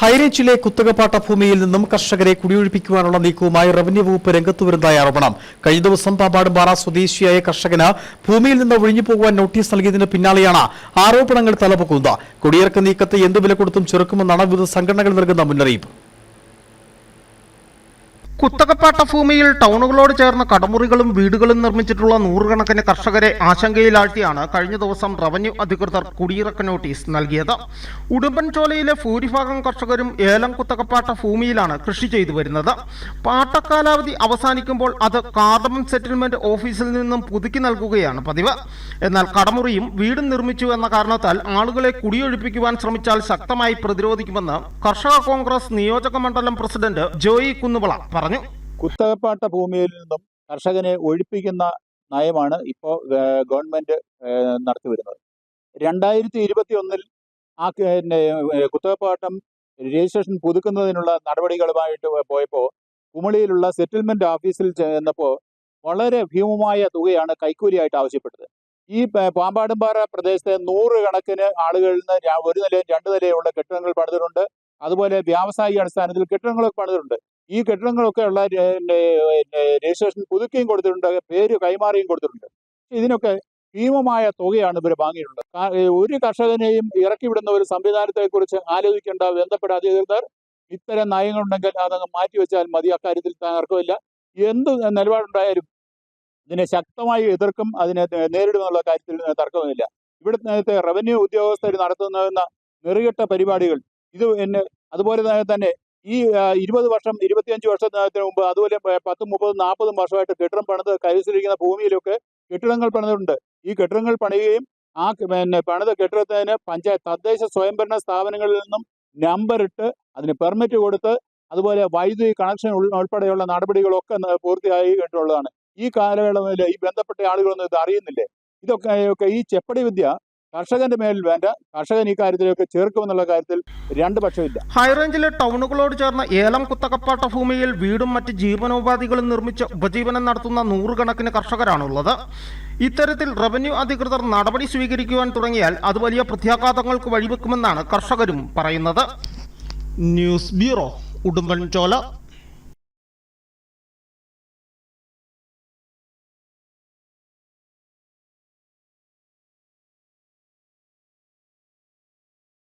ഹൈറേഞ്ചിലെ കുത്തകപ്പാട്ട ഭൂമിയിൽ നിന്നും കർഷകരെ കുടിയൊഴിപ്പിക്കുവാനുള്ള നീക്കവുമായി റവന്യൂ വകുപ്പ് രംഗത്തു വരുന്നതായി ആരോപണം. കഴിഞ്ഞ ദിവസം പാമ്പാടുംപാറ സ്വദേശിയായ കർഷകന് ഭൂമിയിൽ നിന്ന് ഒഴിഞ്ഞു പോകുവാൻ നോട്ടീസ് നൽകിയതിന് പിന്നാലെയാണ് ആരോപണങ്ങൾ തലപൊക്കുന്നത്. കുടിയിറക്ക നീക്കത്തെ എന്തു വില കൊടുത്തും ചെറുക്കുമെന്നാണ് വിവിധ സംഘടനകൾ നൽകുന്ന മുന്നറിയിപ്പ്. കുത്തകപ്പാട്ട ഭൂമിയിൽ ടൗണുകളോട് ചേർന്ന കടമുറികളും വീടുകളും നിർമ്മിച്ചിട്ടുള്ള നൂറുകണക്കിന് കർഷകരെ ആശങ്കയിലാഴ്ത്തിയാണ് കഴിഞ്ഞ ദിവസം റവന്യൂ അധികൃതർ കുടിയിറക്ക നോട്ടീസ് നൽകിയത്. ഉടുമ്പൻചോലയിലെ ഭൂരിഭാഗം കർഷകരും ഏലം കുത്തകപ്പാട്ട ഭൂമിയിലാണ് കൃഷി ചെയ്തു വരുന്നത്. പാട്ടക്കാലാവധി അവസാനിക്കുമ്പോൾ അത് കാർഡമം സെറ്റിൽമെന്റ് ഓഫീസിൽ നിന്നും പുതുക്കി നൽകുകയാണ് പതിവ്. എന്നാൽ കടമുറിയും വീടും നിർമ്മിച്ചു എന്ന കാരണത്താൽ ആളുകളെ കുടിയൊഴിപ്പിക്കുവാൻ ശ്രമിച്ചാൽ ശക്തമായി പ്രതിരോധിക്കുമെന്ന് കർഷക കോൺഗ്രസ് നിയോജക മണ്ഡലം പ്രസിഡന്റ് ജോയി കുന്നുവള പറഞ്ഞു. കുത്തകപ്പാട്ട ഭൂമിയിൽ നിന്നും കർഷകനെ ഒഴിപ്പിക്കുന്ന നയമാണ് ഇപ്പോൾ ഗവൺമെന്റ് നടത്തി നടത്തിവരുന്നത്. രണ്ടായിരത്തി ഇരുപത്തി ഒന്നിൽ ആ പിന്നെ, കുത്തകപ്പാട്ടം രജിസ്ട്രേഷൻ പുതുക്കുന്നതിനുള്ള നടപടികളുമായിട്ട് പോയപ്പോൾ കുമളിയിലുള്ള സെറ്റിൽമെന്റ് ഓഫീസിൽ ചെന്നപ്പോൾ വളരെ ഭീമമായ തുകയാണ് കൈക്കൂലിയായിട്ട് ആവശ്യപ്പെട്ടത്. ഈ പാമ്പാടുംപാറ പ്രദേശത്തെ നൂറുകണക്കിന് ആളുകളിൽ നിന്ന് ഒരു നിലയും രണ്ട് നിലയുള്ള കെട്ടിടങ്ങൾ പണിതിട്ടുണ്ട്. അതുപോലെ വ്യാവസായിക അടിസ്ഥാനത്തിൽ കെട്ടിടങ്ങളൊക്കെ പണിതിട്ടുണ്ട്. ഈ കെട്ടിടങ്ങളൊക്കെ ഉള്ള രജിസ്ട്രേഷൻ പുതുക്കിയും കൊടുത്തിട്ടുണ്ട് പേര് കൈമാറിയും കൊടുത്തിട്ടുണ്ട്. ഇതിനൊക്കെ ഭീമമായ തുകയാണ് ഇവർ വാങ്ങിയിട്ടുള്ളത്. ഒരു കർഷകനെയും ഇറക്കി വിടുന്ന ഒരു സംവിധാനത്തെക്കുറിച്ച് ആലോചിക്കേണ്ട ബന്ധപ്പെട്ട അധികൃതർ ഇത്തരം നയങ്ങളുണ്ടെങ്കിൽ അതങ്ങ് മാറ്റിവെച്ചാൽ മതി. അക്കാര്യത്തിൽ തകർക്കുമില്ല എന്ത് നിലപാടുണ്ടായാലും ഇതിനെ ശക്തമായി എതിർക്കും അതിനെ നേരിടുമെന്നുള്ള കാര്യത്തിൽ തർക്കമില്ല ഇവിടുത്തെ റവന്യൂ ഉദ്യോഗസ്ഥർ നടത്തുന്ന നെറികെട്ട പരിപാടികൾ ഇത് എന്നെ അതുപോലെ തന്നെ ഈ ഇരുപത് വർഷം ഇരുപത്തിയഞ്ച് വർഷത്തിന് മുമ്പ് അതുപോലെ പത്തും മുപ്പതും നാൽപ്പതും വർഷമായിട്ട് കെട്ടിടം പണിത് കൈവശിരിക്കുന്ന ഭൂമിയിലൊക്കെ കെട്ടിടങ്ങൾ പണിതിട്ടുണ്ട്. ഈ കെട്ടിടങ്ങൾ പണിയുകയും ആ പിന്നെ പണിത കെട്ടിടത്തിന് പഞ്ചായത്ത് തദ്ദേശ സ്വയംഭരണ സ്ഥാപനങ്ങളിൽ നിന്നും നമ്പറിട്ട് അതിന് പെർമിറ്റ് കൊടുത്ത് അതുപോലെ വൈദ്യുതി കണക്ഷൻ ഉൾ- ഉൾപ്പെടെയുള്ള നടപടികളൊക്കെ പൂർത്തിയായി പൂർത്തിയായിട്ടുള്ളതാണ് ഈ കാലയളവിൽ ഈ ബന്ധപ്പെട്ട ആളുകളൊന്നും ഇത് അറിയുന്നില്ലേ? ഇതൊക്കെ ഈ ചെപ്പടി വിദ്യ കർഷകന്റെ മേലിൽ വേണ്ട. കർഷകൻ ഈ കാര്യത്തിലൊക്കെ ചേർക്കുമെന്നുള്ള കാര്യത്തിൽ രണ്ട് പക്ഷമില്ല ഹൈറേഞ്ചിലെ ടൗണുകളോട് ചേർന്ന ഏലം കുത്തകപ്പാട്ട ഭൂമിയിൽ വീടും മറ്റ് ജീവനോപാധികളും നിർമ്മിച്ച് ഉപജീവനം നടത്തുന്ന നൂറുകണക്കിന് കർഷകരാണുള്ളത്. ഇത്തരത്തിൽ റവന്യൂ അധികൃതർ നടപടി സ്വീകരിക്കുവാൻ തുടങ്ങിയാൽ അത് വലിയ പ്രത്യാഘാതങ്ങൾക്ക് വഴിവെക്കുമെന്നാണ് കർഷകരും പറയുന്നത്. News bureau Udumbanchola.